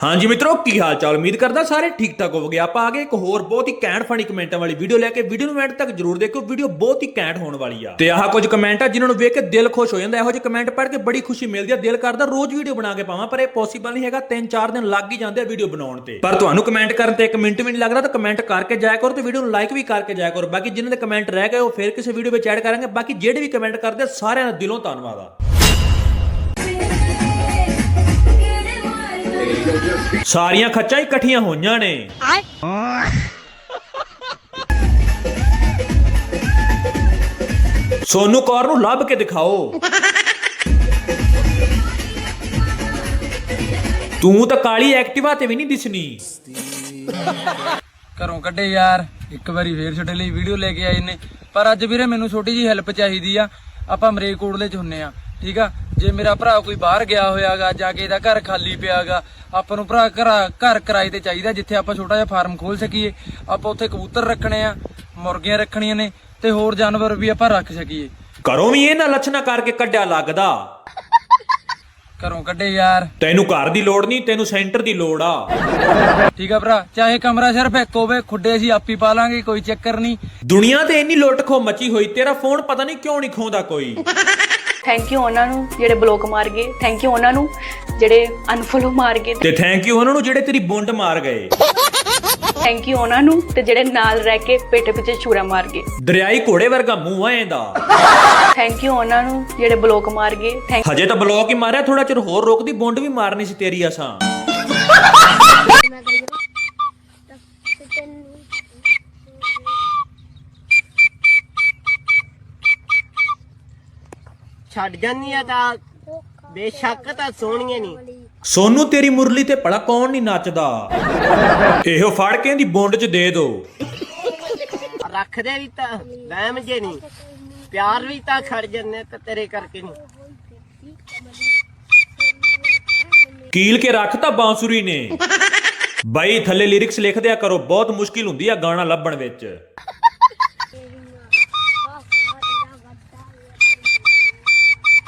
ਹਾਂਜੀ ਮਿੱਤਰੋ, ਕੀ ਹਾਲ ਚਾਲ ਉਮੀਦ ਕਰਦਾ ਸਾਰੇ ਠੀਕ ਠਾਕ ਹੋਵੋਗੇ। ਆਪਾਂ ਆ ਗਏ ਇੱਕ ਹੋਰ ਬਹੁਤ ਹੀ ਕੈਂਟ ਫਨੀ ਕਮੈਂਟਾਂ ਵਾਲੀ ਵੀਡੀਓ ਲੈ ਕੇ। ਵੀਡੀਓ ਨੂੰ ਐਂਡ ਤੱਕ ਜਰੂਰ ਦੇਖੋ ਵੀਡੀਓ ਬਹੁਤ ਹੀ ਕੈਂਟ ਹੋਣ ਵਾਲੀ ਆ। ਤੇ ਆਹ ਕੁਝ ਕਮੈਂਟ ਆ, ਜਿਨ੍ਹਾਂ ਨੂੰ ਵੇਖ ਕੇ ਦਿਲ ਖੁਸ਼ ਹੋ ਜਾਂਦਾ। ਇਹੋ ਜਿਹੇ ਕਮੈਂਟ ਪੜ੍ਹ ਕੇ ਬੜੀ ਖੁਸ਼ੀ ਮਿਲਦੀ ਆ। ਦਿਲ ਕਰਦਾ ਰੋਜ਼ ਵੀਡੀਓ ਬਣਾ ਕੇ ਪਾਵਾਂ, ਪਰ ਇਹ ਪੋਸੀਬਲ ਨਹੀਂ ਹੈਗਾ। 3-4 ਦਿਨ ਲੱਗ ਹੀ ਜਾਂਦੇ ਆ ਵੀਡੀਓ ਬਣਾਉਣ ਤੇ। ਪਰ ਤੁਹਾਨੂੰ ਕਮੈਂਟ ਕਰਨ ਤੇ 1 ਮਿੰਟ ਵੀ ਨਹੀਂ ਲੱਗਦਾ, ਤਾਂ ਕਮੈਂਟ ਕਰਕੇ ਜਾਇਆ ਕਰੋ ਤੇ ਵੀਡੀਓ ਨੂੰ ਲਾਈਕ ਵੀ ਕਰਕੇ ਜਾਇਆ ਕਰੋ। ਬਾਕੀ ਜਿਨ੍ਹਾਂ ਦੇ ਕਮੈਂਟ ਰਹਿ ਗਏ, ਉਹ ਫਿਰ ਕਿਸੇ ਵੀਡੀਓ ਵਿੱਚ ਐਡ ਕਰਾਂਗੇ। ਬਾਕੀ ਜਿਹੜੇ ਵੀ ਕਮੈਂਟ ਕਰਦੇ ਸਾਰਿਆਂ ਦਾ ਦਿਲੋਂ ਧੰਨਵਾਦ ਆ। ਸਾਰੀਆਂ ਖੱਚਾਂ ਇਕੱਠੀਆਂ ਹੋਈਆਂ ਨੇ। ਸੋਨੂ ਕੌਰ ਨੂੰ ਲੱਭ ਕੇ ਦਿਖਾਓ। ਤੂੰ ਤਾਂ ਕਾਲੀ ਐਕਟਿਵਾ ਤੇ ਵੀ ਨਹੀਂ ਦਿਸਣੀ। ਘਰੋਂ ਕੱਢੇ ਯਾਰ ਇੱਕ ਵਾਰੀ ਫੇਰ ਛੋਟੇ ਲਈ ਵੀਡੀਓ ਲੈ ਕੇ ਆਏ ਨੇ। ਪਰ ਅੱਜ ਵੀਰੇ ਮੈਨੂੰ ਛੋਟੀ ਜੀ ਹੈਲਪ ਚਾਹੀਦੀ ਆ। ਆਪਾਂ ਮਰੇਕੋਟਲੇ ਚ ਹੁੰਨੇ ਆ। ਠੀਕ ਆ? ਜੇ ਮੇਰਾ ਭਰਾ ਕੋਈ ਬਾਹਰ ਗਿਆ ਹੋਇਆਗਾ ਜਾ ਕੇ ਇਹਦਾ ਘਰ ਖਾਲੀ ਪਿਆਗਾ ਆਪਾਂ ਨੂੰ ਭਰਾ ਘਰ ਘਰ ਕਿਰਾਏ ਤੇ ਚਾਹੀਦਾ ਜਿੱਥੇ ਆਪਾਂ ਛੋਟਾ ਜਿਹਾ ਫਾਰਮ ਖੋਲ ਸਕੀਏ। ਆਪਾਂ ਉੱਥੇ ਕਬੂਤਰ ਰੱਖਣੇ ਆ ਮੁਰਗੀਆਂ ਰੱਖਣੀਆਂ ਨੇ ਤੇ ਹੋਰ ਜਾਨਵਰ ਵੀ ਆਪਾਂ ਰੱਖ ਸਕੀਏ। ਘਰੋਂ ਵੀ ਇਹਨਾਂ ਲੱਛਣਾ ਕਰਕੇ ਕੱਢਿਆ ਲੱਗਦਾ। ਘਰੋਂ ਕੱਢੇ ਯਾਰ। ਤੈਨੂੰ ਘਰ ਦੀ ਲੋੜ ਨਹੀਂ ਤੈਨੂੰ ਸੈਂਟਰ ਦੀ ਲੋੜ ਆ। ਠੀਕ ਆ ਭਰਾ ਚਾਹੇ ਕਮਰਾ ਸਿਰਫ ਇੱਕ ਹੋਵੇ ਖੁੱਡੇ ਅਸੀਂ ਆਪੀ ਪਾ ਲਾਂਗੇ ਕੋਈ ਚੱਕਰ ਨਹੀਂ। ਦੁਨੀਆ ਤੇ ਇੰਨੀ ਲੁੱਟ ਖੋ ਮਚੀ ਹੋਈ ਤੇਰਾ ਫੋਨ ਪਤਾ ਨਹੀਂ ਕਿਉਂ ਨਹੀਂ ਖੋਂਦਾ ਕੋਈ। ਥੈਂਕ ਯੂ ਉਹਨਾਂ ਨੂੰ ਜਿਹੜੇ ਬਲੌਕ ਮਾਰ ਗਏ। ਥੈਂਕ ਯੂ ਉਹਨਾਂ ਨੂੰ ਜਿਹੜੇ ਅਨਫੋਲੋ ਮਾਰ ਗਏ ਤੇ ਥੈਂਕ ਯੂ ਉਹਨਾਂ ਨੂੰ ਜਿਹੜੇ ਤੇਰੀ ਬੁੰਡ ਮਾਰ ਗਏ। ਥੈਂਕ ਯੂ ਉਹਨਾਂ ਨੂੰ ਤੇ ਜਿਹੜੇ ਨਾਲ ਰਹਿ ਕੇ ਪੇਟੇ ਪਿੱਛੇ ਛੁਰਾ ਮਾਰ ਗਏ। ਦਰਿਆਈ ਘੋੜੇ ਵਰਗਾ ਮੂੰਹ ਆ ਇਹਦਾ। ਥੈਂਕ ਯੂ ਉਹਨਾਂ ਨੂੰ ਜਿਹੜੇ ਬਲੌਕ ਮਾਰ ਗਏ। ਥੈਂਕ ਹਜੇ ਤਾਂ ਬਲੌਕ ਹੀ ਮਾਰਿਆ ਥੋੜਾ ਚਿਰ ਹੋਰ ਰੋਕਦੀ ਬੁੰਡ ਵੀ ਮਾਰਨੀ ਸੀ ਤੇਰੀ ਅਸਾਂ ਛੱਡ ਜਾਂਦੀ ਆ ਤਾਂ ਬੇਸ਼ੱਕ ਤਾਂ ਸੋਹਣੀਆਂ ਨਹੀਂ ਸੋਨੂੰ ਤੇਰੀ ਮੁਰਲੀ ਤੇ ਭਲਾ ਕੌਣ ਨਹੀਂ ਨੱਚਦਾ? ਇਹੋ ਫੜ ਕੇ ਦੀ ਬੁੰਡ 'ਚ ਦੇ ਦੋ। ਰੱਖਦੇ ਵੀ ਤਾਂ ਵਹਿਮ ਜੇ ਨਹੀਂ। ਪਿਆਰ ਵੀ ਤਾਂ ਖੜ ਜੰਨੇ ਤੇ ਤੇਰੇ ਕਰਕੇ ਨਹੀਂ। ਕੀਲ ਕੇ ਰੱਖਤਾ ਬਾਂਸੁਰੀ ਨੇ। ਬਾਈ ਥੱਲੇ ਲਿਰਿਕਸ ਲਿਖ ਦਿਆ ਕਰੋ ਬਹੁਤ ਮੁਸ਼ਕਿਲ ਹੁੰਦੀ ਆ ਗਾਣਾ ਲੱਭਣ ਵਿੱਚ।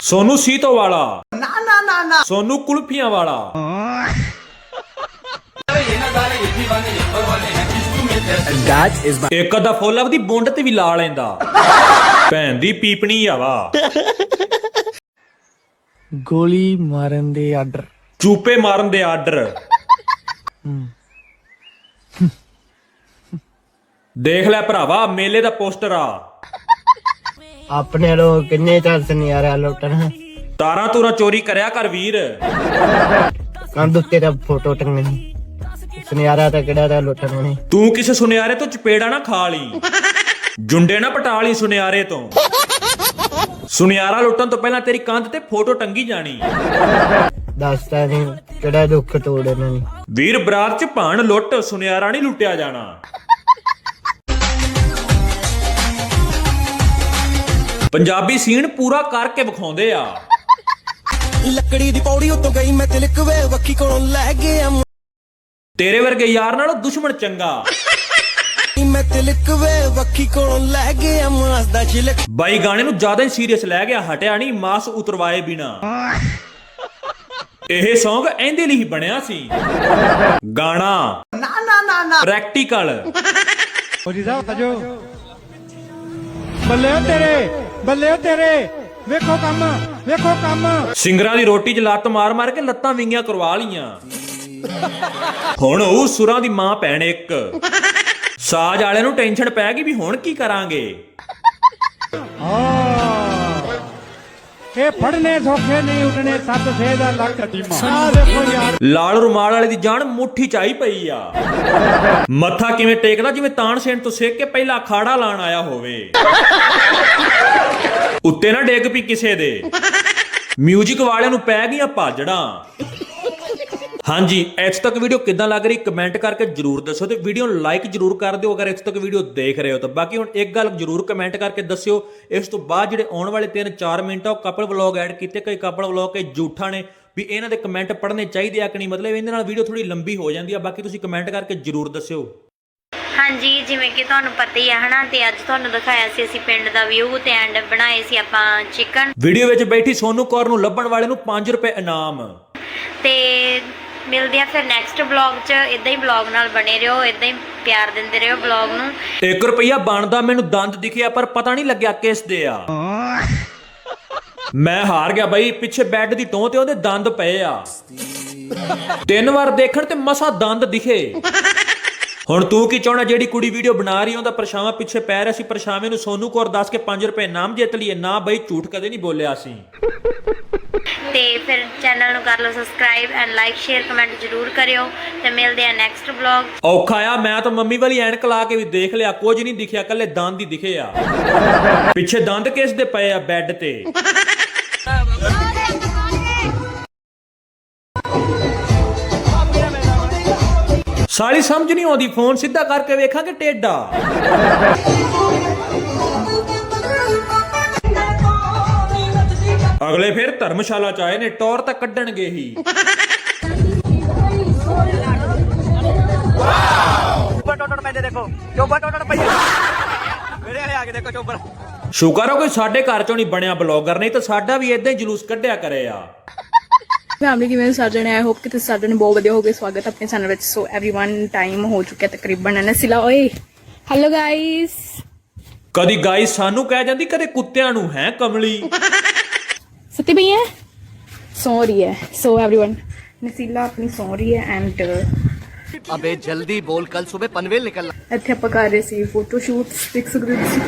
ਸੋਨੂੰ ਸੀਤੋ ਵਾਲਾ। ਨਾ ਨਾ ਨਾ ਨਾ। ਸੋਨੂੰ ਕੁਲਫੀਆਂ ਵਾਲਾ। ਇੱਕ ਅੱਧਾ ਫੁੱਲ ਆਪਦੀ ਬੁੰਡ ਤੇ ਵੀ ਲਾ ਲੈਂਦਾ। ਭੈਣ ਦੀ ਪੀਪਣੀ ਆ ਵਾ। ਗੋਲੀ ਮਾਰਨ ਦੇ ਆਰਡਰ। ਚੂਪੇ ਮਾਰਨ ਦੇ ਆਰਡਰ। ਦੇਖ ਲੈ ਭਰਾਵਾ ਮੇਲੇ ਦਾ ਪੋਸਟਰ ਆ। ਆਪਣੇ ਲੋ ਕਿੰਨੇ ਚਾਂਸ ਰਿਹਾ ਲੁੱਟਣ। ਤਾਰਾਂ ਤੂਰਾਂ ਚੋਰੀ ਕਰਿਆ ਕਰ ਵੀਰ। ਕੰਧ ਉੱਤੇ ਤਾਂ ਫੋਟੋ ਟੰਗਣੀ। ਸੁਨਿਆਰਾ ਤਾਂ ਕਿਹੜਾ ਦਾ ਲੁੱਟਣ ਨੇ ਤੂੰ ਕਿਸੇ ਸੁਨਿਆਰੇ ਤੋਂ ਚਪੇੜਾ ਨਾ ਖਾ ਲਈ। ਜੁੰਡੇ ਨਾ ਪਟਾ ਲਈ ਸੁਨਿਆਰੇ ਤੋਂ। ਸੁਨਿਆਰਾ ਲੁੱਟਣ ਤੋਂ ਪਹਿਲਾਂ ਤੇਰੀ ਕੰਧ ਤੇ ਫੋਟੋ ਟੰਗੀ ਜਾਣੀ। ਦੱਸਦਾ ਨਹੀਂ ਕਿਹੜਾ ਦੁੱਖ ਤੋੜ ਇਹਨਾਂ ਨੇ। ਵੀਰ ਬਰਾਤ ਚ ਭਾਣ ਲੁੱਟ ਸੁਨਿਆਰਾ ਨਹੀਂ ਲੁੱਟਿਆ ਜਾਣਾ। ਪੰਜਾਬੀ ਸੀਨ ਪੂਰਾ ਕਰਕੇ ਵਿਖਾਉਂਦੇ ਆ। ਲੱਕੜੀ ਦੀ ਪੌੜੀ ਉੱਤੋਂ ਗਈ ਮੈਂ ਤਿਲਕ ਵੇ ਵੱਖੀ ਕੋਲੋਂ ਲੈ ਗਿਆ ਤੇਰੇ ਵਰਗੇ ਯਾਰ ਨਾਲੋਂ ਦੁਸ਼ਮਣ ਚੰਗਾ। ਮੈਂ ਤਿਲਕ ਵੇ ਵੱਖੀ ਕੋਲੋਂ ਲੈ ਗਿਆ ਮਾਸ ਦਾ ਛਿਲਕ ਬਾਈ ਗਾਣੇ ਨੂੰ ਜ਼ਿਆਦਾ ਹੀ ਸੀਰੀਅਸ ਲੈ ਗਿਆ ਹਟਿਆ ਨਹੀਂ ਮਾਸ ਉਤਰਵਾਏ ਬਿਨਾ। ਇਹ Song ਇਹਦੇ ਲਈ ਹੀ ਬਣਿਆ ਸੀ। ਗਾਣਾ। ਨਾ ਨਾ ਨਾ ਨਾ ਪ੍ਰੈਕਟੀਕਲ ਬੱਲੇ ਓ ਤੇਰੇ। ਬੱਲੇ ਤੇਰੇ। ਵੇਖੋ ਕੰਮ ਵੇਖੋ ਕੰਮ। ਸਿੰਗਰਾਂ ਦੀ ਰੋਟੀ 'ਚ ਲੱਤ ਮਾਰ ਮਾਰ ਕੇ ਲੱਤਾਂ ਵਿੰਗੀਆਂ ਕਰਵਾ ਲੀਆਂ ਹੁਣ ਉਹ ਸੁਰਾਂ ਦੀ ਮਾਂ ਭੈਣ ਇੱਕ। ਸਾਜ ਵਾਲਿਆਂ ਨੂੰ ਟੈਨਸ਼ਨ ਪੈ ਗਈ ਵੀ ਹੁਣ ਕੀ ਕਰਾਂਗੇ। ਇਹ ਫੜਨੇ ਸੌਖੇ ਨਹੀਂ ਉੱਡਣੇ ਸੱਤ ਸੇ ਦਾ ਲੱਕ ਆ ਵੇਖੋ ਯਾਰ। ਲਾਲ ਰੁਮਾਲ ਵਾਲੇ ਦੀ ਜਾਨ ਮੁੱਠੀ ਚ ਆਈ ਪਈ ਆ। ਮੱਥਾ ਕਿਵੇਂ ਟੇਕਦਾ ਜਿਵੇਂ ਤਾਣ ਸੇਨ ਤੋਂ ਸਿੱਖ ਕੇ ਪਹਿਲਾਂ ਅਖਾੜਾ ਲਾਣ ਆਇਆ ਹੋਵੇ। ਉੱਤੇ ਨਾ ਡਿੱਗ ਪਈ ਕਿਸੇ ਦੇ। ਮਿਊਜ਼ਿਕ ਵਾਲਿਆਂ ਨੂੰ ਪੈ ਗਈਆਂ ਭਾਜੜਾਂ। ਹਾਂਜੀ, ਇੱਥੇ ਤੱਕ ਵੀਡੀਓ ਕਿੱਦਾਂ ਲੱਗ ਰਹੀ? ਕਮੈਂਟ ਕਰਕੇ ਜਰੂਰ ਦੱਸੋ ਤੇ ਵੀਡੀਓ ਨੂੰ ਲਾਈਕ ਜਰੂਰ ਕਰ ਦਿਓ ਅਗਰ ਇੱਥੇ ਤੱਕ ਵੀਡੀਓ ਦੇਖ ਰਹੇ ਹੋ ਤਾਂ। ਬਾਕੀ ਹੁਣ ਇੱਕ ਗੱਲ ਜਰੂਰ ਕਮੈਂਟ ਕਰਕੇ ਦੱਸਿਓ, ਇਸ ਤੋਂ ਬਾਅਦ ਜਿਹੜੇ ਆਉਣ ਵਾਲੇ 3-4 ਮਿੰਟ ਆ, ਉਹ ਕਪਲ ਵਲੌਗ ਐਡ ਕੀਤੇ, ਕਈ ਕਪਲ ਵਲੌਗ ਕੇ ਝੂਠਾਂ ਨੇ, ਵੀ ਇਹਨਾਂ ਦੇ ਕਮੈਂਟ ਪੜ੍ਹਨੇ ਚਾਹੀਦੇ ਆ ਕਿ ਨਹੀਂ? ਮਤਲਬ ਇਹਦੇ ਨਾਲ ਵੀਡੀਓ ਥੋੜੀ ਲੰਬੀ ਹੋ ਜਾਂਦੀ ਆ, ਬਾਕੀ ਤੁਸੀਂ ਕਮੈਂਟ ਕਰਕੇ ਜਰੂਰ ਦੱਸਿਓ। ਹਾਂਜੀ ਜਿਵੇਂ ਕਿ ਤੁਹਾਨੂੰ ਪਤਾ ਹੀ ਹੈ ਹਨਾ ਤੇ ਅੱਜ ਤੁਹਾਨੂੰ ਦਿਖਾਇਆ ਸੀ ਅਸੀਂ ਪਿੰਡ ਦਾ ਵਿਊ ਤੇ ਐਂਡ ਬਣਾਏ ਸੀ ਆਪਾਂ ਚਿਕਨ ਵੀਡੀਓ ਵਿੱਚ ਬੈਠੀ ਸੋਨੂ ਕੌਰ ਨੂੰ ਲੱਭਣ ਵਾਲੇ ਨੂੰ 5 ਰੁਪਏ ਇਨਾਮ। ਤੇ ਮਿਲਦੇ ਆ ਫਿਰ ਨੈਕਸਟ ਬਲੌਗ 'ਚ ਇਦਾਂ ਹੀ ਬਲੌਗ ਨਾਲ ਬਣੇ ਰਹੋ ਇਦਾਂ ਹੀ ਪਿਆਰ ਦਿੰਦੇ ਰਹੋ ਬਲੌਗ ਨੂੰ। 1 ਰੁਪਈਆ ਬਣਦਾ ਮੈਨੂੰ ਦੰਦ ਦਿਖਿਆ ਪਰ ਪਤਾ ਨਹੀਂ ਲੱਗਿਆ ਕਿਸ ਦੇ ਆ। ਮੈਂ ਹਾਰ ਗਿਆ ਬਈ ਪਿੱਛੇ ਬੈੱਡ ਦੀ ਟੋਂ ਤੇ ਉਹਦੇ ਦੰਦ ਪਏ ਆ। ਤਿੰਨ ਵਾਰ ਦੇਖਣ ਤੇ ਮਸਾ ਦੰਦ ਦਿਖੇ। ਹੁਣ ਤੂੰ ਕੀ ਚਾਹਣਾ ਜਿਹੜੀ ਕੁੜੀ ਵੀਡੀਓ ਬਣਾ ਰਹੀ ਉਹਦਾ ਪਰਛਾਵਾਂ ਪਿੱਛੇ ਪੈ ਰਿਹਾ ਸੀ ਪਰਛਾਵੇਂ ਨੂੰ ਸੋਨੂ ਕੌਰ ਦੱਸ ਕੇ 5 ਰੁਪਏ ਨਾਮ ਜਿੱਤ ਲਈਏ। ਨਾ ਬਈ ਝੂਠ ਕਦੇ ਨਹੀਂ ਬੋਲਿਆ ਸੀ ਤੇ ਫਿਰ ਚੈਨਲ ਨੂੰ ਕਰ ਲਓ subscribe and like share comment ਜ਼ਰੂਰ ਕਰਿਓ ਤੇ ਮਿਲਦੇ ਆ ਨੈਕਸਟ ਬਲੌਗ ਔਖਾ ਆ ਮੈਂ ਤਾਂ ਮੰਮੀ ਵਾਲੀ ਐਨਕ ਲਾ ਕੇ ਵੀ ਦੇਖ ਲਿਆ ਕੁਝ ਨਹੀਂ ਦਿਖਿਆ ਕੱਲੇ ਦੰਦ ਹੀ ਦਿਖੇ ਆ। ਪਿੱਛੇ ਦੰਦ ਕਿਸ ਦੇ ਪਏ ਆ ਬੈੱਡ ਤੇ? ਸਾਲੀ ਸਮਝ ਨਹੀਂ ਆਉਂਦੀ ਫੋਨ ਸਿੱਧਾ ਕਰਕੇ ਵੇਖਾਂ ਕਿ ਟੇਡਾ। ਅਗਲੇ ਫਿਰ ਧਰਮਸ਼ਾਲਾ ਚ ਆਏ ਨੇ ਟੌਰ ਤਾਂ ਕੱਢਣਗੇ ਹੀ। ਸ਼ੁਕਰ ਆ ਕੋਈ ਸਾਡੇ ਘਰ ਚੋਂ ਨਹੀਂ ਬਣਿਆ ਬਲੌਗਰ ਨਹੀਂ ਤਾਂ ਸਾਡਾ ਵੀ ਇਦਾਂ ਹੀ ਜਲੂਸ ਕੱਢਿਆ ਕਰੇ ਆ ਫੈਮਿਲੀ ਕਿਵੇਂ ਸਾਰੇ ਜਣੇ ਆਈ ਹੋਪ ਕਿ ਤੁਸੀਂ ਸਾਰੇ ਜਣੇ ਬਹੁਤ ਵਧੀਆ ਹੋਗੇ ਸਵਾਗਤ ਹੈ ਆਪਣੇ ਚੈਨਲ ਵਿੱਚ ਸੋ एवरीवन ਟਾਈਮ ਹੋ ਚੁੱਕਿਆ ਤਕਰੀਬਨ ਨਸਿਲਾ ਓਏ ਹੈਲੋ ਗਾਇਸ ਕਦੀ ਗਾਈ ਸਾਨੂੰ ਕਹਿ ਜਾਂਦੀ ਕਦੇ ਕੁੱਤਿਆਂ ਨੂੰ ਹੈ ਕਮਲੀ ਸੱਤੀ ਪਈ ਹੈ ਸੋ ਰਹੀ ਹੈ ਸੋ एवरीवन ਨਸੀਲਾ ਆਪਣੀ ਸੋ ਰਹੀ ਹੈ ਐਂਡ ਅਬੇ ਜਲਦੀ ਬੋਲ ਕੱਲ ਸਵੇਰ ਪਨਵੇਲ ਨਿਕਲਣਾ ਇੱਥੇ ਆਪਾਂ ਕਰ ਰਹੇ ਸੀ ਫੋਟੋ ਸ਼ੂਟ ਪਿਕਸ ਗ੍ਰਿਪਸ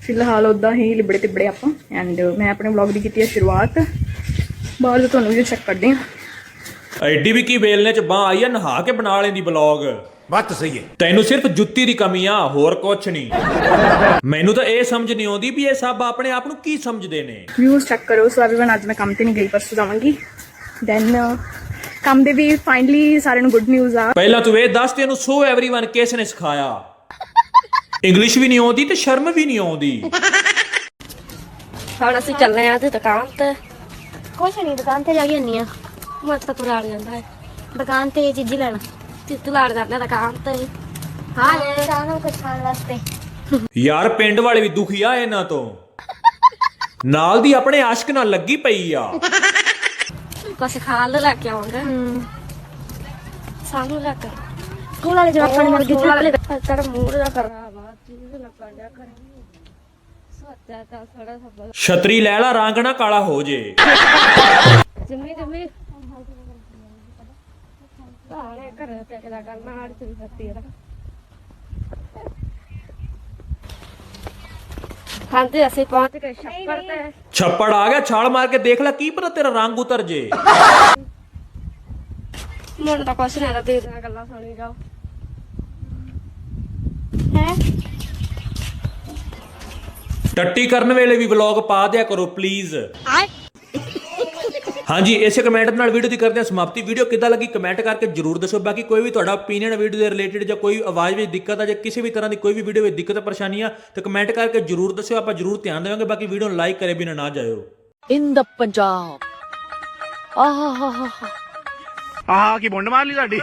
ਫਿਲਹਾਲ ਉਦਾਂ ਹੀ ਲਿਬੜੇ ਤਿਬੜੇ ਆਪਾਂ ਐਂਡ ਮੈਂ ਆਪਣੇ ਵਲੌਗ ਦੀ ਕੀਤੀ ਹੈ ਸ਼ੁਰੂਆਤ ਬਾਹਰ ਦਾ ਤੁਹਾਨੂੰ ਵੀਡੀਓ ਚੈੱਕ ਕਰਦੇ ਆ ਐਡੀ ਵੀ ਕੀ ਵੇਲਨੇ ਚ ਬਾਹ ਆਈ ਆ ਨਹਾ ਕੇ ਬਣਾ ਲੈਂਦੀ ਬਲੌਗ। ਬੱਤ ਸਹੀ ਹੈ। ਤੈਨੂੰ ਸਿਰਫ ਜੁੱਤੀ ਦੀ ਕਮੀ ਆ ਹੋਰ ਕੁਝ ਨਹੀਂ। ਮੈਨੂੰ ਤਾਂ ਇਹ ਸਮਝ ਨਹੀਂ ਆਉਂਦੀ ਵੀ ਇਹ ਸਭ ਆਪਣੇ ਆਪ ਨੂੰ ਕੀ ਸਮਝਦੇ ਨੇ। ਵਿਊਜ਼ ਚੈੱਕ ਕਰੋ ਸੋ ਐਵਰੀਵਨ ਅੱਜ ਮੈਂ ਕੰਮ ਤੇ ਨਹੀਂ ਗਈ ਪਰਸੋਂ ਜਾਵਾਂਗੀ। ਦੈਨ ਕੰਮ ਦੇ ਵੀ ਫਾਈਨਲੀ ਸਾਰਿਆਂ ਨੂੰ ਗੁੱਡ ਨਿਊਜ਼ ਆ। ਪਹਿਲਾਂ ਤੂੰ ਇਹ ਦੱਸ ਤੈਨੂੰ ਸੋ ਐਵਰੀਵਨ ਕਿਸ ਨੇ ਸਿਖਾਇਆ। ਇੰਗਲਿਸ਼ ਵੀ ਨਹੀਂ ਆਉਂਦੀ ਤੇ ਸ਼ਰਮ ਵੀ ਨਹੀਂ ਆਉਂਦੀ। ਹੁਣ ਅਸੀਂ ਚੱਲੇ ਆ ਤੇ ਦੁਕਾਨ ਤੇ। ਕੁਛ ਨਹੀਂ ਦੁਕਾਨ ਤੇ ਜਾ ਕੇ ਆਨੀ ਆ। ਮਤ ਤਾਂ ਤੁਰਾੜ ਜਾਂਦਾ ਹੈ। ਦੁਕਾਨ ਤੇ ਚੀਜ਼ੀ ਲੈਣਾ। ਤੇ ਤੁਲਾੜ ਜਾਂਦਾ ਦੁਕਾਨ ਤੇ। ਹਾਂ ਲੈ। ਸਾਨੂੰ ਕੁਝ ਖਾਣ ਵਾਸਤੇ ਯਾਰ ਪਿੰਡ ਵਾਲੇ ਵੀ ਦੁਖੀ ਆ ਇਹਨਾਂ ਤੋਂ। ਨਾਲ ਦੀ ਆਪਣੇ ਆਸ਼ਕ ਨਾਲ ਲੱਗੀ ਪਈ ਆ। ਕੁਛ ਖਾਣ ਨੂੰ ਲੈ ਕੇ ਆਉਂਗਾ ਸਾਨੂੰ ਲੈ ਕੇ ਸਕੂਲ ਵਾਲੇ ਜਵਾਕਾਂ ਨੇ ਮਰਗੀ ਵਾਲੇ ਤੇਰਾ ਮੂਡ ਦਾ ਖਰਾਬ ਆ। ਚੀਜ਼ ਲੱਗਣ ਡਿਆ ਕਰ। ਸੋਚਿਆ ਤਾਂ ਥੋੜਾ ਸਭ ਛਤਰੀ ਲੈ ਲਾ ਰੰਗ ਨਾ ਕਾਲਾ ਹੋ ਜੇ। Jimmy Jimmy. ਸਾਰੇ ਘਰ ਤੇ ਕਿਹਦਾ ਕਰਨਾ ਆੜ ਚੁਰੀ ਫੱਤੀ ਇਹਦਾ ਹਾਂਜੀ ਅਸੀਂ ਪਹੁੰਚ ਗਏ ਛੱਪੜ ਤੇ। ਛੱਪੜ ਆ ਗਿਆ ਛਾਲ ਮਾਰ ਕੇ ਦੇਖ ਲੈ ਕੀ ਪਤਾ ਤੇਰਾ ਰੰਗ ਉਤਰ ਜੇ। ਮੁੰਡਾ ਕੁਛ ਨਹੀਂ ਦੇ ਗੱਲਾਂ ਸੁਣੀ ਜਾਓ। ਹੈ? ਟੱਟੀ ਕਰਨ ਵੇਲੇ ਵੀ ਵਲੌਗ ਪਾ ਦਿਆ ਕਰੋ ਪਲੀਜ਼ ਹਾਂਜੀ ਇਸੇ ਕਮੈਂਟ ਨਾਲ ਵੀਡੀਓ ਦੀ ਕਰਦੇ ਹਾਂ ਸਮਾਪਤੀ। ਵੀਡੀਓ ਕਿੱਦਾਂ ਲੱਗੀ ਕਮੈਂਟ ਕਰਕੇ ਜਰੂਰ ਦੱਸੋ। ਬਾਕੀ ਕੋਈ ਵੀ ਤੁਹਾਡਾ ਓਪੀਨੀਅਨ ਵੀਡੀਓ ਦੇ ਰਿਲੇਟਡ ਜਾਂ ਕੋਈ ਆਵਾਜ਼ ਵਿੱਚ ਦਿੱਕਤ ਆ ਜਾਂ ਕਿਸੇ ਵੀ ਤਰ੍ਹਾਂ ਦੀ ਕੋਈ ਵੀ ਵੀਡੀਓ ਵਿੱਚ ਦਿੱਕਤ ਪਰੇਸ਼ਾਨੀ ਆ ਤੇ ਕਮੈਂਟ ਕਰਕੇ ਜਰੂਰ ਦੱਸਿਓ। ਆਪਾਂ ਜਰੂਰ ਧਿਆਨ ਦੇਵਾਂਗੇ। ਬਾਕੀ ਵੀਡੀਓ ਨੂੰ ਲਾਈਕ ਕਰੇ ਬਿਨਾਂ ਨਾ ਜਾਇਓ. Ah, ah, ah, ah. ਆਹ ਕੀ ਬੁੰਡ ਮਾਰ ਲਈ ਤੁਹਾਡੀ?